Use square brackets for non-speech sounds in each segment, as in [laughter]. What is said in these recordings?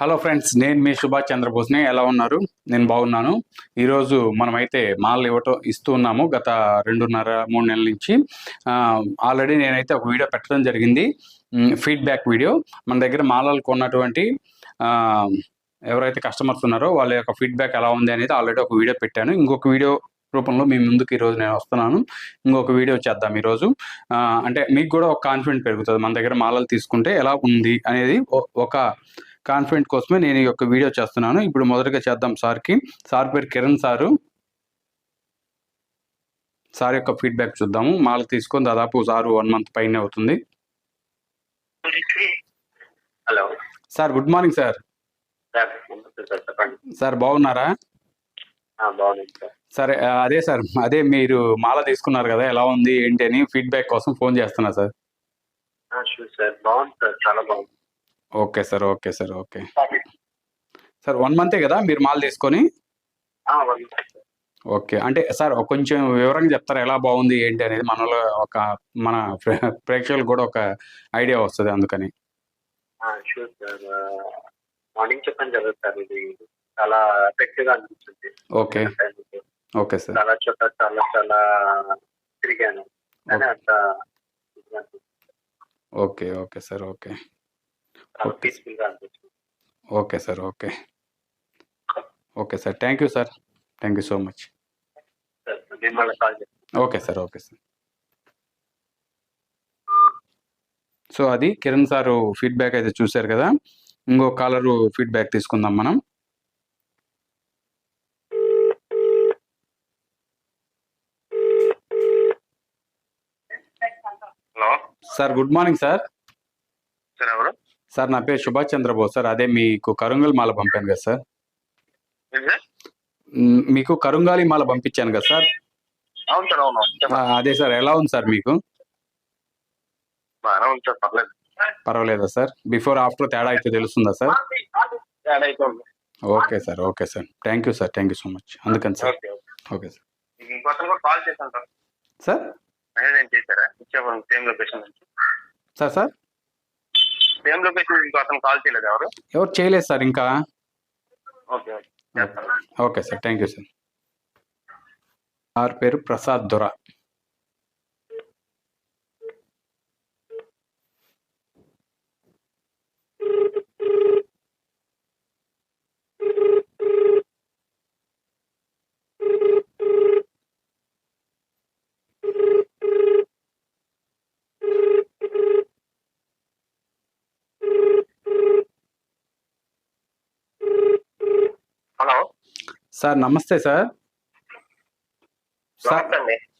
Hello friends నేను మీ సుభాష్ చంద్రబోస్ని. ఎలా ఉన్నారు? నేను బాగున్నాను. ఈరోజు మనమైతే మాల్ ఇవ్వటం ఇస్తూ ఉన్నాము గత రెండున్నర మూడు నెలల నుంచి. ఆల్రెడీ నేనైతే ఒక వీడియో పెట్టడం జరిగింది. ఫీడ్బ్యాక్ వీడియో మన దగ్గర మాలలు కొన్నటువంటి ఎవరైతే కస్టమర్స్ ఉన్నారో వాళ్ళ యొక్క ఫీడ్బ్యాక్ ఎలా ఉంది అనేది ఆల్రెడీ ఒక వీడియో పెట్టాను. ఇంకొక వీడియో రూపంలో మీ ముందుకు ఈరోజు నేను వస్తున్నాను. ఇంకొక వీడియో చేద్దాం ఈరోజు. అంటే మీకు కూడా ఒక కాన్ఫిడెంట్ పెరుగుతుంది. మన దగ్గర మాలలు తీసుకుంటే ఎలా ఉంది అనేది ఒక కాన్ఫిడెంట్ కోసమే నేను ఈ యొక్క వీడియో చేస్తున్నాను. ఇప్పుడు మొదటగా చేద్దాం సార్కి. సార్ పేరు కిరణ్ సారు. సార్ యొక్క ఫీడ్బ్యాక్ చూద్దాము. మాల తీసుకొని దాదాపు సారు వన్ మంత్ పైన అవుతుంది. Hello. Sir good morning sir. Sir బాగున్నారా? సార్. అదే సార్ అదే మీరు మాల తీసుకున్నారు కదా ఎలా ఉంది ఏంటి అని ఫీడ్బ్యాక్ కోసం ఫోన్ చేస్తున్నా సార్ బాగుంది సార్ చాలా బాగుంది. Okay sir okay sir okay. Sir one మంతే కదా మీరు మాల తీసుకొని. ఓకే. అంటే సార్ కొంచెం వివరంగా చెప్తారా? ఎలా బాగుంది ఏంటి అనేది మనలో ఒక మన ప్రే- ప్రేక్షకులకు కూడా ఒక ఐడియా వస్తుంది అందుకని. Sure sir. మార్నింగ్ చెప్పండి కదా సార్ ఇది చాలా ఎఫెక్టివ్గా అనిపిస్తుంది ఓకే. Okay sir. చాలా చోట్ల చాలా చాలా తిరిగాను. కానీ అంత. Okay okay sir okay. పీస్ఫుల్గా అనిపిస్తుంది. Okay sir okay okay sir thank you sir thank you so much okay sir okay sir so అది కిరణ్ సార్ ఫీడ్బ్యాక్ అయితే చూశారు కదా? ఇంకో కాలర్ ఫీడ్బ్యాక్ తీసుకుందాం మనం. Hello? Sir good morning sir sir నా పేరు సుభాష్ చంద్రబోస్ సార్. అదే మీకు కరుంగల్ మాల పంపాను కదా సార్. మీకు కరుంగాలి మాల పంపించాను కదా సార్. అదే సార్ ఎలా ఉంది సార్ మీకు? పర్వాలేదా సార్? బిఫోర్ ఆఫ్టర్ తేడా అయితే తెలుస్తుందా sir? Okay sir okay sir. Thank you sir thank you so much. అందుకని sir. Okay sir. Sir. Sir sir? Same location ఇంకో అతను కాల్ చేయలేదు ఎవరు? ఎవరు చేయలేదు సార్ ఇంకా. Okay okay. Sir thank you sir. Sir పేరు ప్రసాద్ దొర. హలో. సార్ నమస్తే సార్.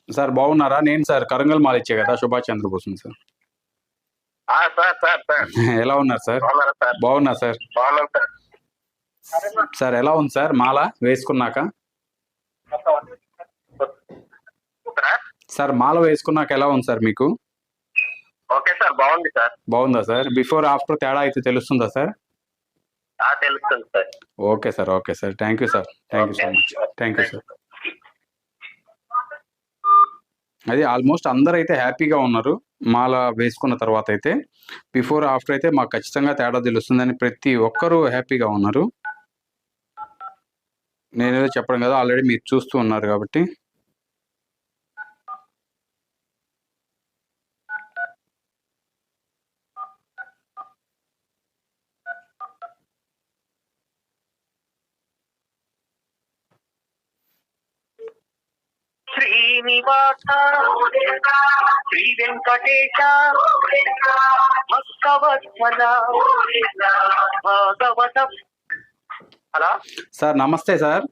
సార్ బాగున్నారా? నేను సార్ కరంగల్ మాల ఇచ్చే కదా సుభాష్ చంద్రబోస్ సార్. [laughs] ఎలా ఉన్నారు సార్? బాగున్నారా సార్? బాగున్నా సార్. సార్. ఎలా ఉంది సార్? మాల వేసుకున్నాక? సార్ మాల వేసుకున్నాక ఎలా ఉంది సార్ మీకు? ఓకే సార్ బాగుంది సార్. బాగుందా సార్? బిఫోర్ ఆఫ్టర్ తేడా అయితే తెలుస్తుందా సార్? తెలుస్తుంది sir. Okay sir okay sir. Thank you sir thank you so much thank you sir అది ఆల్మోస్ట్ అందరూ అయితే హ్యాపీగా ఉన్నారు. మాల వేసుకున్న తర్వాత అయితే బిఫోర్ ఆఫ్టర్ అయితే మాకు ఖచ్చితంగా తేడా తెలుస్తుందని ప్రతి ఒక్కరూ హ్యాపీగా ఉన్నారు. నేనేదో చెప్పడం కదా ఆల్రెడీ మీరు చూస్తూ ఉన్నారు కాబట్టి. శ్రీనివాస శ్రీ వెంకటేశ భక్తవత్సల భాగవత. హలో? సార్ నమస్తే సార్.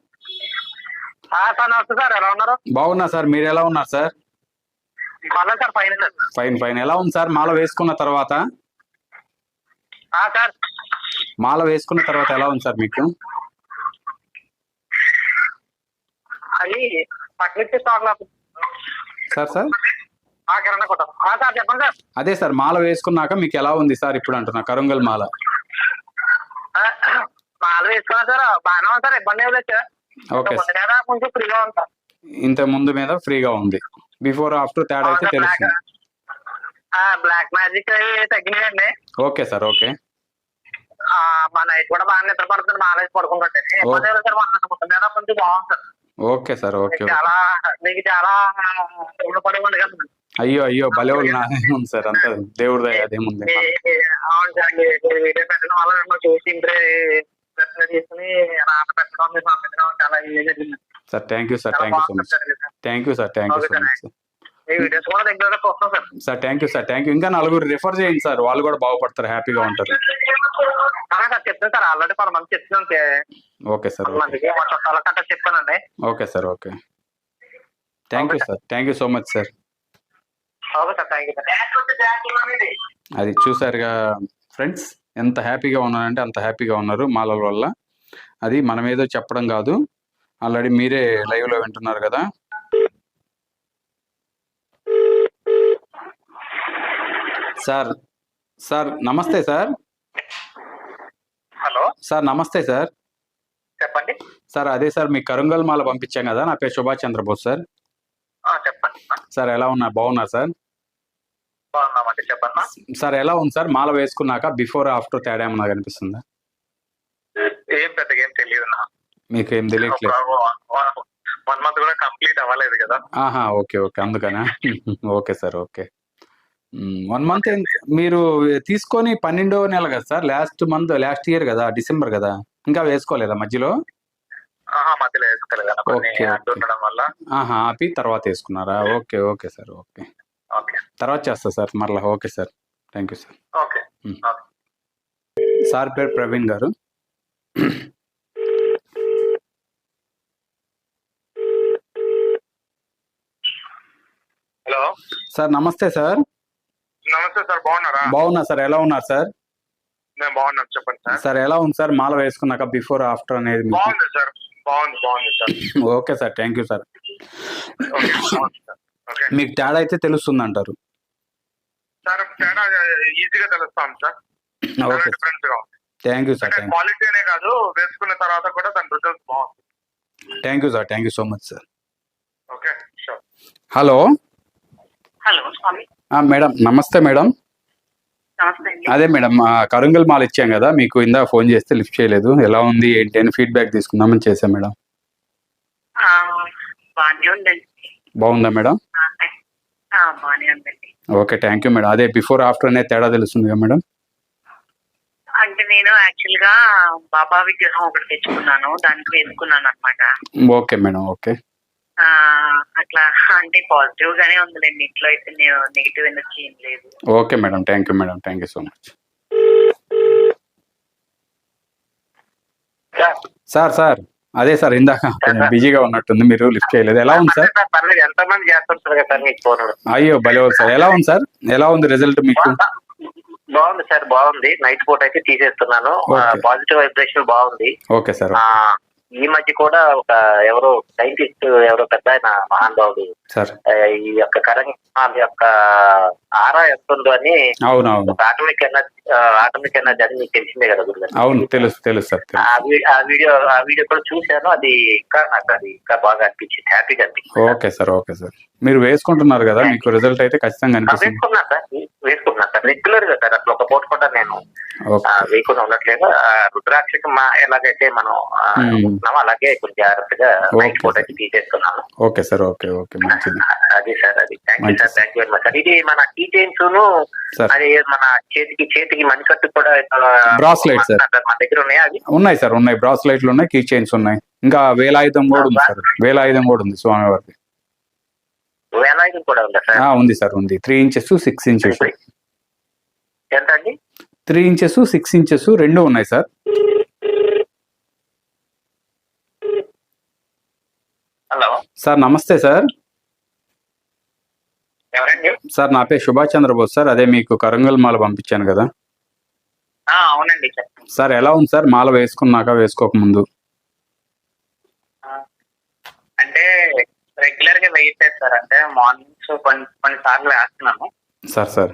సార్ నమస్తే సార్ ఎలా ఉన్నారు? బాగున్నా సార్ మీరు ఎలా ఉన్నారు సార్? పర్లేదు sir fine sir. Fine fine. ఎలా ఉంది సార్ మాల వేసుకున్న తర్వాత? సార్. మాల వేసుకున్న తర్వాత ఎలా ఉంది సార్ మీకు? అది సార్ సార్? అదే సార్ మాల వేసుకున్నాక మీకు ఎలా ఉంది సార్ ఇప్పుడు అంటున్నా కరుంగల్ మాల? మాలు వేసుకున్నా సార్ బాగానే ఉంది సార్ ఇబ్బంది లేదు సార్. ఓకే. కొంచెం ఫ్రీగా ఉంటా ఇంత ముందు మీద ఫ్రీగా ఉంది. బిఫోర్ ఆఫ్టర్ తేడా అయితే తెలుస్తుంది. Black magic తగ్గినాయండి. Okay sir okay. మా నైట్ కూడా బాగా నిద్ర పడుతుంది మాలేసి పడుకుంటుంటే. ఇబ్బంది లేదు సార్ బాగుంది సార్. Okay sir okay. మీకు చాలా మీకు చాలా రుణపడి ఉంది కదా అయ్యో అయ్యో భలే నాదేముంది సార్ అంత దేవుడి దయ అదేముంది మీ- అవును సార్ మీ మీరు వీడియో పెట్టడం వల్ల మిమ్మల్ని చూసి ఇంప్రే ప్రశ్న తీసుకుని రాత పెట్టడం మీరు పంపించడం చాలా ఈజీ జరిగింది. Sir thank you sir thank you so much. Thank you sir thank you so much sir thank you sir. Thank you ఇంకా నలుగురు రిఫర్ చేయండి సార్ వాళ్ళు కూడా బాగుపడతారు హ్యాపీగా ఉంటారు. ఓకే సార్ మా చెప్పానండి. Okay sir okay. Thank you sir thank you so much sir. అది చూసారుగా ఫ్రెండ్స్ ఎంత హ్యాపీగా ఉన్నారంటే అంత హ్యాపీగా ఉన్నారు మాలల వల్ల. అది మనం ఏదో చెప్పడం కాదు. ఆల్రెడీ మీరే లైవ్లో వింటున్నారు కదా. సార్ సార్ నమస్తే సార్. హలో. సార్ నమస్తే సార్. చెప్పండి. సార్ అదే సార్ మీ కరుంగల్ మాల పంపించాం కదా నా పేరు సుభాష్ చంద్రబోస్ సార్. చెప్పండి సార్. ఎలా ఉన్నారు బాగున్నారు సార్? బాగున్నామండి చెప్పన్నా సార్. ఎలా ఉంది సార్? మాల వేసుకున్నాక బిఫోర్ ఆఫ్టర్ తేడా ఏమన్నా కనిపిస్తుందా? ఏం పెద్దగా ఏం తెలియదు. మీకు ఏం తెలియట్లేదు. వన్ మంత్ కూడా కంప్లీట్ అవ్వలేదు కదా. ఆహా okay okay అందుకనా? [laughs] Okay sir okay. One month మీరు తీసుకొని పన్నెండో నెల కదా sir? Last month last year కదా డిసెంబర్ కదా? ఇంకా వేసుకోలేదా మధ్యలో? మధ్యలో కొన్ని వల్ల. ఆహా ఆపి తర్వాత వేసుకున్నారా? Okay. Okay sir okay. Okay. తర్వాత చేస్తా సార్ మరలా. Okay sir. Thank you sir okay. Sir పేరు ప్రవీణ్ గారు. హలో. సార్ నమస్తే సార్. నమస్తే సార్ బాగున్నారా? బాగున్నా సార్. ఎలా ఉన్నారు సార్? నేను బాగున్నాను చెప్పండి సార్. సార్ ఎలా ఉంది సార్? మాల వేసుకున్నాక బిఫోర్ ఆఫ్టర్ అనేది మీకు? బాగుంది సార్. బాగుంది బాగుంది sir. Okay sir thank you sir. Okay బాగుంది సార్. ఓకే. మీకు తేడా అయితే తెలుస్తుంది అంటారు సార్ తేడా ఈజీగా తెలుస్తాం sir. Okay thank you sir అంటే థ్యాంక్ క్వాలిటీ అనే కాదు వేసుకున్న తర్వాత కూడా దాని రిజల్ట్స్ బాగుంది. Thank you sir thank you so much sir. Okay hello? Hello Swamy. Madam నమస్తే మేడం. అదే మేడం కరుంగల్ మాల్ ఇచ్చాం కదా మీకు ఇందా ఫోన్ చేస్తే లిఫ్ట్ చేయలేదు. ఎలా ఉంది ఏంటి అని ఫీడ్బ్యాక్ తీసుకుందామని చేశాం మేడం. బాగుందా madam? Okay thank you madam. అదే బిఫోర్ ఆఫ్టర్ అనే తేడా తెలుస్తుంది కదా మేడం. అంటే నేను యాక్చువల్గా బాబా విగ్రహం ఒకటి తెచ్చుకున్నాను దానికి వేసుకున్నాను అనమాట ఓకే మేడం ఓకే. అట్లా అంటే పాజిటివ్ గానే ఉందిలేండి ఇంట్లో అయితే నెగిటివ్ ఎనర్జీ ఏం లేదు. Okay madam thank you madam thank you so much sir. Sir అదే సార్ ఇందాక బిజీగా ఉన్నట్టుంది మీరు లిఫ్ట్ చేయలేదు. ఎలా ఉంది సార్? అయ్యో భలే సార్. ఎలా ఉంది సార్? ఎలా ఉంది రిజల్ట్ మీకు? బాగుంది. సార్ బాగుంది. నైట్ పూట అయితే తీసేస్తున్నాను. పాజిటివ్ వైబ్రేషన్ బాగుంది. ఓకే సార్ ఈ మధ్య కూడా ఒక ఎవరో సైంటిస్ట్ ఎవరో పెద్ద ఆయన మహానుభావుడు ఈ యొక్క కరెంట్ యొక్క ఆరా ఎంత ఉందో అని ఆటోమిక్ ఎనర్జీ ఆటోమిక్ ఎనర్జీ అని మీకు తెలిసిందే కదా గురుగారు. అవును తెలుసు తెలుసు ఆ వీడియో ఆ వీడియో కూడా చూశాను అది ఇంకా నాకు అది ఇంకా బాగా అనిపించింది హ్యాపీగా అనిపించింది. Okay sir okay sir. మీరు వేసుకుంటున్నారు కదా మీకు రిజల్ట్ అయితే ఖచ్చితంగా వేసుకున్నా సార్ వేసుకున్నా సార్ రెగ్యులర్గా సార్ అట్లా ఒక పూట కూడా నేను వేయకుండా ఉండట్లేదు రుద్రాక్షకి మా ఎలాగైతే మనం. ఉంటున్నామో అలాగే కొంచెం జాగ్రత్తగా నైట్. అయితే తీసేస్తున్నాను ఓకే సార్ ఓకే ఓకే మంచిది. అది సార్ అది. Thank you. Sir thank you very much sir. ఇది మన కీ చైన్స్ సార్. అది మన చేతికి చేతికి మణికట్టు కూడా Bracelet, sir. మన దగ్గర ఉన్నాయి అవి? ఉన్నాయి సార్ ఉన్నాయి. బ్రాస్లైట్లు ఉన్నాయి కీ చైన్స్ ఉన్నాయి. ఇంకా వేలాయుధం కూడా ఉంది సార్. వేలాయుధం కూడా ఉంది స్వామివారికి వేలాయుధం కూడా ఉందా సార్? ఆ, ఉంది సార్ ఉంది. త్రీ ఇంచెస్ సిక్స్ ఇంచెస్ ఎంత అండి త్రీ ఇంచెస్ సిక్స్ ఇంచెస్ రెండు ఉన్నాయి సార్. హలో. సార్ నమస్తే సార్. ఎవరండి? సార్ నా పేరు సుభాష్ చంద్రబోస్ సార్. అదే మీకు కరంగల్ మాల పంపించాను కదా. అవునండి సార్ ఎలా ఉంది సార్? మాల వేసుకున్నాక వేసుకోక ముందు. అంటే రెగ్యులర్గా వేయట్లేదు సార్. అంటే మార్నింగ్స్ కొన్ని కొన్ని సార్లు వేస్తున్నాను. Sir sir.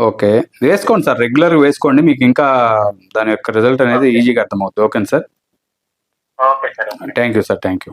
ఓకే. వేసుకోండి సార్ రెగ్యులర్ వేసుకోండి. మీకు ఇంకా దాని యొక్క రిజల్ట్ అనేది ఈజీగా అర్థమవుతుంది okay sir thank you sir thank you